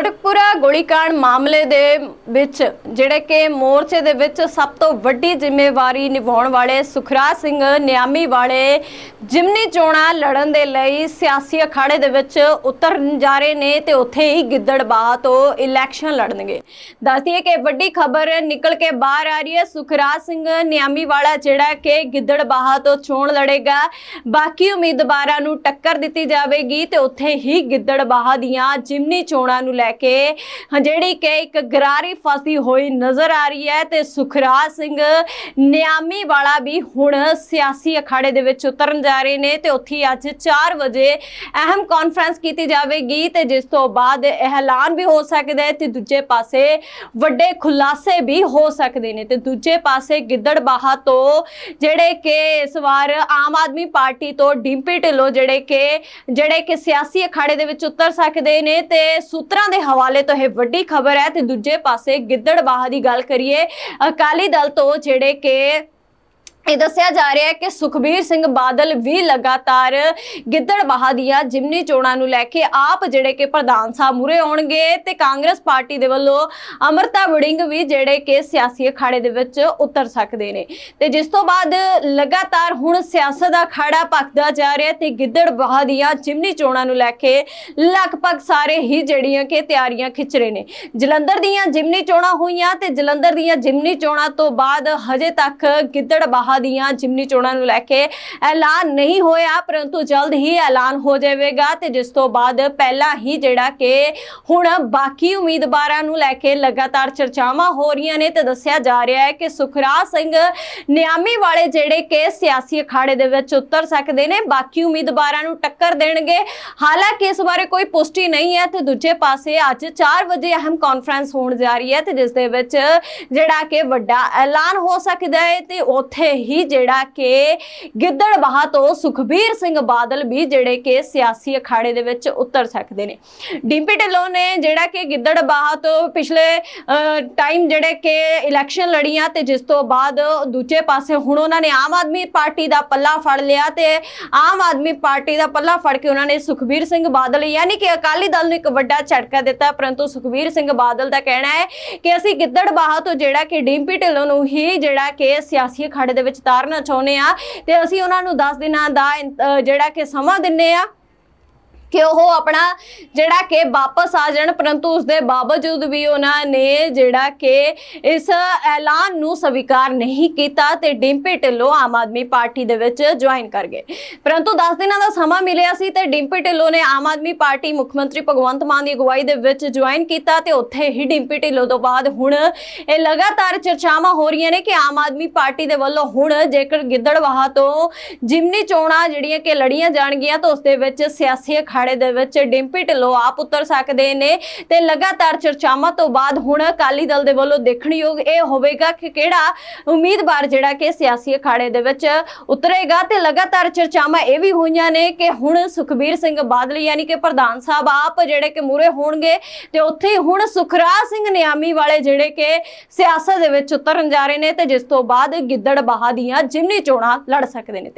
ਕੋਟਕਪੁਰਾ ਗੋਲੀकांड ਮਾਮਲੇ ਦੇ ਵਿੱਚ, ਜਿਹੜੇ ਕਿ ਮੋਰਚੇ ਦੇ ਵਿੱਚ ਸਭ ਤੋਂ ਵੱਡੀ ਜ਼ਿੰਮੇਵਾਰੀ ਨਿਭਾਉਣ ਵਾਲੇ ਸੁਖਰਾਜ ਸਿੰਘ ਨਿਆਮੀ ਵਾਲੇ ਜਿਮਨੀ ਚੋਣਾਂ ਲੜਨ ਦੇ ਲਈ ਸਿਆਸੀ ਅਖਾੜੇ ਦੇ ਵਿੱਚ ਉਤਰਨ ਜਾ ਰਹੇ ਨੇ ਤੇ ਉੱਥੇ ਹੀ ਗਿੱਦੜਬਾਹ ਤੋਂ ਇਲੈਕਸ਼ਨ ਲੜਨਗੇ। ਦੱਸਦੀਏ ਕਿ ਵੱਡੀ ਖਬਰ ਨਿਕਲ ਕੇ ਬਾਹਰ ਆ ਰਹੀ ਹੈ। ਸੁਖਰਾਜ ਸਿੰਘ ਨਿਆਮੀ ਵਾਲਾ ਜਿਹੜਾ ਕਿ ਗਿੱਦੜਬਾਹ ਤੋਂ ਚੋਣ ਲੜੇਗਾ, ਬਾਕੀ ਉਮੀਦਵਾਰਾਂ ਨੂੰ ਟੱਕਰ ਦਿੱਤੀ ਜਾਵੇਗੀ ਤੇ ਉੱਥੇ ਹੀ ਗਿੱਦੜਬਾਹ ਦੀਆਂ ਜਿਮਨੀ ਚੋਣਾਂ ਨੂੰ ਲੈ ਕੇ ਜਿਹੜੀ ਕਿ ਇੱਕ ਗਰਾਰੀ ਫਸੀ ਹੋਈ ਨਜ਼ਰ ਆ ਰਹੀ ਹੈ ਤੇ ਸੁਖਰਾਜ ਸਿੰਘ ਨਿਆਮੀ ਵਾਲਾ ਵੀ ਹੁਣ ਸਿਆਸੀ ਅਖਾੜੇ ਦੇ ਵਿੱਚ ਉਤਰਨ ਜਾ ਰਹੇ ਨੇ ਤੇ ਉੱਥੇ ਅੱਜ 4 ਵਜੇ ਅਹਿਮ ਕਾਨਫਰੰਸ ਕੀਤੀ ਜਾਵੇਗੀ ਤੇ ਜਿਸ ਤੋਂ ਬਾਅਦ ਐਲਾਨ ਵੀ ਹੋ ਸਕਦਾ ਹੈ ਤੇ ਦੂਜੇ ਪਾਸੇ ਵੱਡੇ ਖੁਲਾਸੇ ਵੀ ਹੋ ਸਕਦੇ ਨੇ ਤੇ ਦੂਜੇ ਪਾਸੇ ਗਿੱਦੜਬਾਹਾ ਤੋਂ ਜਿਹੜੇ ਕਿ ਇਸ ਵਾਰ ਆਮ ਆਦਮੀ ਪਾਰਟੀ ਤੋਂ ਡਿੰਪੀ ਢਿੱਲੋਂ ਜਿਹੜੇ ਕਿ ਜਿਹੜੇ ਕਿ ਸਿਆਸੀ ਅਖਾੜੇ ਦੇ ਵਿੱਚ ਉਤਰ ਸਕਦੇ ਨੇ ਤੇ ਸੂਤਰਾਂ ਦੇ ਹਵਾਲੇ ਤੋਂ ਇਹ ਵੱਡੀ ਖਬਰ ਹੈ ਤੇ ਦੂਜੇ ਪਾਸੇ ਗਿੱਦੜਬਾਹਾ ਦੀ ਗੱਲ ਕਰੀਏ, ਅਕਾਲੀ ਦਲ ਤੋਂ ਜਿਹੜੇ ਕਿ ਇਹ ਦੱਸਿਆ ਜਾ ਰਿਹਾ ਹੈ ਕਿ ਸੁਖਬੀਰ ਸਿੰਘ ਬਾਦਲ ਵੀ ਲਗਾਤਾਰ ਗਿੱਦੜਬਾਹਾ ਦੀਆਂ ਜਿਮਨੀ ਚੋਣਾਂ ਨੂੰ ਲੈ ਕੇ ਆਪ ਜਿਹੜੇ ਕਿ ਪ੍ਰਧਾਨ ਸਾਹਿਬ ਮੂਰੇ ਆਉਣਗੇ ਤੇ ਕਾਂਗਰਸ ਪਾਰਟੀ ਦੇ ਵੱਲੋਂ ਅਮਰਤਾ ਵੜਿੰਗ ਵੀ ਜਿਹੜੇ ਕਿ ਸਿਆਸੀ ਅਖਾੜੇ ਦੇ ਵਿੱਚ ਉਤਰ ਸਕਦੇ ਨੇ। ਤੇ ਜਿਸ ਤੋਂ ਬਾਅਦ ਲਗਾਤਾਰ ਹੁਣ ਸਿਆਸਤ ਦਾ ਅਖਾੜਾ ਭਖਦਾ ਜਾ ਰਿਹਾ ਤੇ ਗਿੱਦੜਬਾਹਾ ਦੀਆਂ ਜਿਮਨੀ ਚੋਣਾਂ ਨੂੰ ਲੈ ਕੇ ਲਗਭਗ ਸਾਰੇ ਹੀ ਜਿਹੜੀਆਂ ਕਿ ਤਿਆਰੀਆਂ ਖਿੱਚ ਰਹੇ ਨੇ। ਜਲੰਧਰ ਦੀਆਂ ਜਿਮਨੀ ਚੋਣਾਂ ਹੋਈਆਂ ਤੇ ਜਲੰਧਰ ਦੀਆਂ ਜਿਮਨੀ ਚੋਣਾਂ ਤੋਂ ਬਾਅਦ ਹਜੇ ਤੱਕ ਗਿੱਦੜਬਾਹਾ ਦੀਆਂ ਜਿਮਨੀ ਚੋਣਾਂ ਨੂੰ ਲੈ ਕੇ ਐਲਾਨ ਨਹੀਂ ਹੋਇਆ, ਪਰੰਤੂ ਜਲਦ ਹੀ ਐਲਾਨ ਹੋ ਜਾਵੇਗਾ ਤੇ ਜਿਸ ਤੋਂ ਬਾਅਦ ਪਹਿਲਾਂ ਹੀ ਜਿਹੜਾ ਕਿ ਹੁਣ ਬਾਕੀ ਉਮੀਦਵਾਰਾਂ ਨੂੰ ਲੈ ਕੇ ਲਗਾਤਾਰ ਚਰਚਾਵਾਂ ਹੋ ਰਹੀਆਂ ਨੇ ਤੇ ਦੱਸਿਆ ਜਾ ਰਿਹਾ ਹੈ ਕਿ ਸੁਖਰਾਜ ਸਿੰਘ ਨਿਆਮੀ ਵਾਲੇ ਜਿਹੜੇ ਕਿ ਸਿਆਸੀ ਅਖਾੜੇ ਦੇ ਵਿੱਚ ਉਤਰ ਸਕਦੇ ਨੇ, ਬਾਕੀ ਉਮੀਦਵਾਰਾਂ ਨੂੰ ਟੱਕਰ ਦੇਣਗੇ। ਹਾਲਾਂਕਿ ਇਸ ਬਾਰੇ ਕੋਈ ਪੁਸ਼ਟੀ ਨਹੀਂ ਹੈ ਤੇ ਦੂਜੇ ਪਾਸੇ ਅੱਜ 4 ਵਜੇ ਅਹਿਮ ਕਾਨਫਰੰਸ ਹੋਣ ਜਾ ਰਹੀ ਹੈ ਤੇ ਜਿਸ ਦੇ ਵਿੱਚ ਜਿਹੜਾ ਕਿ ਵੱਡਾ ਐਲਾਨ ਹੋ ਸਕਦਾ ਹੈ ਤੇ ਉੱਥੇ ਹੀ ਜਿਹੜਾ ਕਿ ਗਿੱਦੜਬਾਹਾ ਤੋਂ ਸੁਖਬੀਰ ਸਿੰਘ ਬਾਦਲ ਵੀ ਜਿਹੜੇ ਕਿ ਸਿਆਸੀ ਅਖਾੜੇ ਦੇ ਵਿੱਚ ਉਤਰ ਸਕਦੇ ਨੇ। ਡਿੰਪੀ ਢਿੱਲੋਂ ਨੇ ਜਿਹੜਾ ਕਿ ਗਿੱਦੜਬਾਹਾ ਤੋਂ ਪਿਛਲੇ ਟਾਈਮ ਜਿਹੜੇ ਕਿ ਇਲੈਕਸ਼ਨ ਲੜੀਆਂ ਤੇ ਜਿਸ ਤੋਂ ਬਾਅਦ ਦੂਜੇ ਪਾਸੇ ਹੁਣ ਉਹਨਾਂ ਨੇ ਆਮ ਆਦਮੀ ਪਾਰਟੀ ਦਾ ਪੱਲਾ ਫੜ ਲਿਆ ਤੇ ਆਮ ਆਦਮੀ ਪਾਰਟੀ ਦਾ ਪੱਲਾ ਫੜ ਕੇ ਉਹਨਾਂ ਨੇ ਸੁਖਬੀਰ ਸਿੰਘ ਬਾਦਲ ਯਾਨੀ ਕਿ ਅਕਾਲੀ ਦਲ ਨੂੰ ਇੱਕ ਵੱਡਾ ਝਟਕਾ ਦਿੱਤਾ, ਪਰੰਤੂ ਸੁਖਬੀਰ ਸਿੰਘ ਬਾਦਲ ਦਾ ਕਹਿਣਾ ਹੈ ਕਿ ਅਸੀਂ ਗਿੱਦੜਬਾਹਾ ਤੋਂ ਜਿਹੜਾ ਕਿ ਡਿੰਪੀ ਢਿੱਲੋਂ ਨੂੰ ਹੀ ਜਿਹੜਾ ਕਿ ਸਿਆਸੀ ਅਖਾੜੇ ਦੇ ਵਿੱਚ ਤਾਰਨਾ ਚਾਹੁੰਦੇ ਆ ਤੇ ਅਸੀਂ ਉਹਨਾਂ ਨੂੰ 10 ਦਿਨਾਂ ਦਾ ਜਿਹੜਾ ਕਿ ਸਮਾਂ ਦਿੰਨੇ ਆ। ਕਿ ਉਹ ਆਪਣਾ ਜਿਹੜਾ ਕਿ ਵਾਪਸ ਆ ਜਾਣ, ਪਰੰਤੂ ਉਸ ਦੇ ਬਾਵਜੂਦ ਵੀ ਉਹਨਾਂ ਨੇ ਜਿਹੜਾ ਕਿ ਇਸ ਐਲਾਨ ਨੂੰ ਸਵੀਕਾਰ ਨਹੀਂ ਕੀਤਾ ਤੇ ਡਿੰਪੀ ਢਿੱਲੋਂ ਆਮ ਆਦਮੀ ਪਾਰਟੀ ਦੇ ਵਿੱਚ ਜੁਆਇਨ ਕਰ ਗਏ। ਪਰੰਤੂ 10 ਦਿਨਾਂ ਦਾ ਸਮਾਂ ਮਿਲਿਆ ਸੀ ਤੇ ਡਿੰਪੀ ਢਿੱਲੋਂ ਨੇ ਆਮ ਆਦਮੀ ਪਾਰਟੀ ਮੁੱਖ ਮੰਤਰੀ ਭਗਵੰਤ ਮਾਨ ਦੀ ਅਗਵਾਈ ਦੇ ਵਿੱਚ ਜੁਆਇਨ ਕੀਤਾ ਤੇ ਉੱਥੇ ਹੀ ਡਿੰਪੀ ਢਿੱਲੋਂ ਤੋਂ ਬਾਅਦ ਹੁਣ ਇਹ ਲਗਾਤਾਰ ਚਰਚਾਵਾਂ ਹੋ ਰਹੀਆਂ ਨੇ ਕਿ ਆਮ ਆਦਮੀ ਪਾਰਟੀ ਦੇ ਵੱਲੋਂ ਹੁਣ ਜੇਕਰ ਗਿੱਦੜਵਾਹਾ ਤੋਂ ਜਿਮਨੀ ਚੋਣਾਂ ਜਿਹੜੀਆਂ ਕਿ ਲੜੀਆਂ ਜਾਣਗੀਆਂ ਤਾਂ ਉਸ ਦੇ ਵਿੱਚ ਸਿਆਸੀ ਅਖਾੜੇ ਦੇ ਵਿੱਚ ਡਿੰਪੀ ਢਿੱਲੋਂ ਆਪ ਉਤਰ ਸਕਦੇ ਨੇ ਤੇ ਲਗਾਤਾਰ ਚਰਚਾਵਾਂ ਤੋਂ ਬਾਅਦ ਹੁਣ ਅਕਾਲੀ ਦਲ ਦੇ ਵੱਲੋਂ ਦੇਖਣਯੋਗ ਇਹ ਹੋਵੇਗਾ ਕਿ ਕਿਹੜਾ ਉਮੀਦਵਾਰ ਜਿਹੜਾ ਕਿ ਸਿਆਸੀ ਅਖਾੜੇ ਦੇ ਵਿੱਚ ਉਤਰੇਗਾ ਤੇ ਲਗਾਤਾਰ ਚਰਚਾਵਾਂ ਇਹ ਵੀ ਹੋਈਆਂ ਨੇ ਕਿ ਹੁਣ ਸੁਖਬੀਰ ਸਿੰਘ ਬਾਦਲ ਯਾਨੀ ਕਿ ਪ੍ਰਧਾਨ ਸਾਹਿਬ ਆਪ ਜਿਹੜੇ ਕਿ ਮੂਰੇ ਹੋਣਗੇ ਤੇ ਉੱਥੇ ਹੁਣ ਸੁਖਰਾਜ ਸਿੰਘ ਨਿਆਮੀ ਵਾਲੇ ਜਿਹੜੇ ਕਿ ਸਿਆਸਤ ਦੇ ਵਿੱਚ ਉਤਰਨ ਜਾ ਰਹੇ ਨੇ ਤੇ ਜਿਸ ਤੋਂ ਬਾਅਦ ਗਿੱਦੜ ਗਿੱਦੜਬਾਹਾ ਦੀਆਂ ਜਿਮਨੀ ਚੋਣਾਂ ਲੜ ਸਕਦੇ ਨੇ।